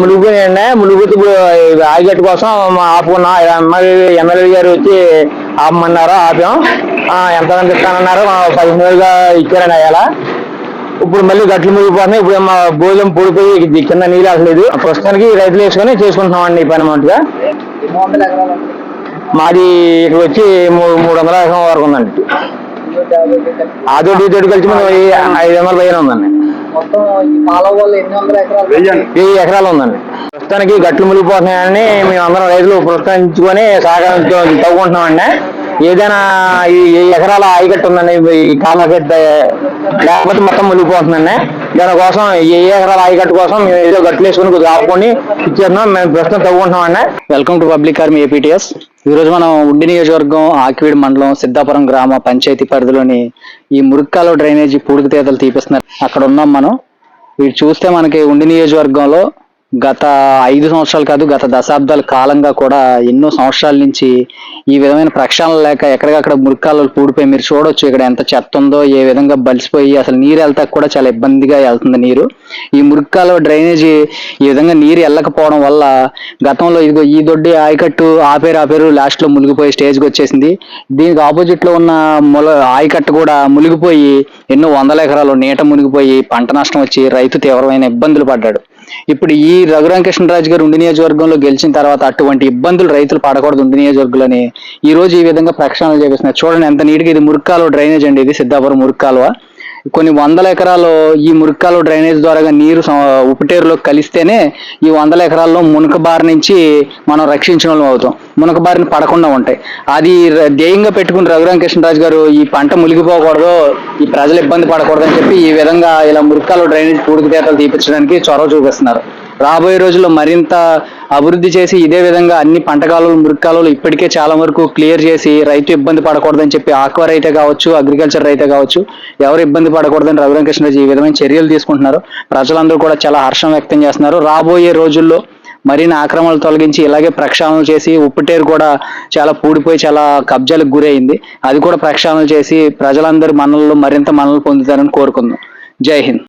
మునిగిపోయాయండి మునిగిపోతే ఇప్పుడు ఆగిగట్టు కోసం మా ఆపుకున్నాం ఎమ్మెల్యే ఎమ్మెల్యే గారు వచ్చి ఆపమన్నారు ఆపాం. ఎంత మంది ఇస్తానన్నారు పదిహేను వేలుగా ఇచ్చారండి అయ్యాల. ఇప్పుడు మళ్ళీ గట్లు మునిగిపోతున్నాయి. ఇప్పుడు మా భోజనం పూడిపోయి కింద నీళ్ళు అవ్వలేదు ప్రస్తుతానికి రైతులు వేసుకొని చేసుకుంటున్నామండి ఈ పని అమౌంట్గా. మాది ఇక్కడ వచ్చి మూడు మూడు వందల వరకు ఉందండి. ఆ అదొకటి ఇదొకటి కలిసి ఐదు వందల పైన ఉందండి. మొత్తం ఈ కాలువ వల్ల ఎన్ని వందల ఎకరాలు వెయ్యి ఎకరాలు ఉందండి. ప్రస్తుతానికి గట్లు మునిగిపోతున్నాయని మేము అందరం రైతులు ప్రోత్సహించుకొని సహకరించు తవ్వుకుంటున్నామండి. ఏదైనా ఈ ఎకరాల ఆయకట్టు ఉందండి. ఈ కాలకట్ట లేకపోతే మొత్తం మునిగిపోతుందండి. దానికోసం కోసం ఏ ఎకరాల ఆయకట్టు కోసం మేము ఏదో గట్లు వేసుకుని కొద్దిగా ఆపుకొని ఇచ్చేస్తున్నాం. మేము ప్రస్తుతం తవ్వుకుంటున్నామండి. Welcome to public army APTS. ఈ రోజు మనం ఉండి నియోజకవర్గం ఆకివీడ్ మండలం సిద్ధాపురం గ్రామ పంచాయతీ పరిధిలోని ఈ మురుక్కాలో డ్రైనేజీ పూడిక తీతలు తీపిస్తున్నారు అక్కడ ఉన్నాం మనం. వీటి చూస్తే మనకి ఉండి నియోజకవర్గంలో గత ఐదు సంవత్సరాలు కాదు గత దశాబ్దాల కాలంగా కూడా ఎన్నో సంవత్సరాల నుంచి ఈ విధమైన ప్రక్షాళన లేక ఎక్కడికక్కడ మురికాలు పూడిపోయి మీరు చూడొచ్చు ఇక్కడ ఎంత చెత్త ఉందో ఏ విధంగా బలిసిపోయి అసలు నీరు వెళ్తా కూడా చాలా ఇబ్బందిగా వెళ్తుంది నీరు. ఈ మురికాలు డ్రైనేజీ ఈ విధంగా నీరు వెళ్ళకపోవడం వల్ల గతంలో ఇదిగో ఈ దొడ్డి ఆయకట్టు ఆపేరు ఆపేరు లాస్ట్లో మునిగిపోయి స్టేజ్కి వచ్చేసింది. దీనికి ఆపోజిట్లో ఉన్న మొల ఆయకట్టు కూడా మునిగిపోయి ఎన్నో వందల ఎకరాలు నీట మునిగిపోయి పంట నష్టం వచ్చి రైతు తీవ్రమైన ఇబ్బందులు పడ్డాడు. ఇప్పుడు ఈ రఘురామకృష్ణరాజు గారు ఉండి నియోజకవర్గంలో గెలిచిన తర్వాత అటువంటి ఇబ్బందులు రైతులు పడకూడదు ఉండి నియోజకవర్గంలోని ఈ రోజు ఈ విధంగా ప్రక్షాళన చేపిస్తున్నారు. చూడండి ఎంత నీట్గా ఇది మురుక్కాలో డ్రైనేజ్ అండి. ఇది సిద్ధాపురం మురుక్కాలువ. కొన్ని వందల ఎకరాలు ఈ మురికాలు డ్రైనేజ్ ద్వారా నీరు ఉప్పుటేరులో కలిస్తేనే ఈ వందల ఎకరాల్లో మునక బారి నుంచి మనం రక్షించిన వాళ్ళం అవుతాం. మునక బారిని పడకుండా ఉంటాయి. అది ధ్యేయంగా పెట్టుకుని రఘురామకృష్ణరాజు గారు ఈ పంట మునిగిపోకూడదు ఈ ప్రజలు ఇబ్బంది పడకూడదు అని చెప్పి ఈ విధంగా ఇలా మురికాలు డ్రైనేజ్ పూడికి తీతలు తీపించడానికి చొరవ చూపిస్తున్నారు. రాబోయే రోజుల్లో మరింత అభివృద్ధి చేసి ఇదే విధంగా అన్ని పంట కాలువలు ఇప్పటికే చాలా వరకు క్లియర్ చేసి రైతు ఇబ్బంది పడకూడదని చెప్పి ఆక్వా రైతే కావచ్చు అగ్రికల్చర్ రైతే కావచ్చు ఎవరు ఇబ్బంది పడకూడదని రఘురామకృష్ణరాజు ఈ విధమైన చర్యలు తీసుకుంటున్నారు. ప్రజలందరూ కూడా చాలా హర్షం వ్యక్తం చేస్తున్నారు. రాబోయే రోజుల్లో మరిన్ని ఆక్రమణలు తొలగించి ఇలాగే ప్రక్షాళనలు చేసి ఉప్పుటేరు కూడా చాలా పూడిపోయి చాలా కబ్జాలకు గురైంది. అది కూడా ప్రక్షాళనలు చేసి ప్రజలందరి మనల్లో మరింత మనలు పొందుతారని కోరుకుందాం. జై హింద్.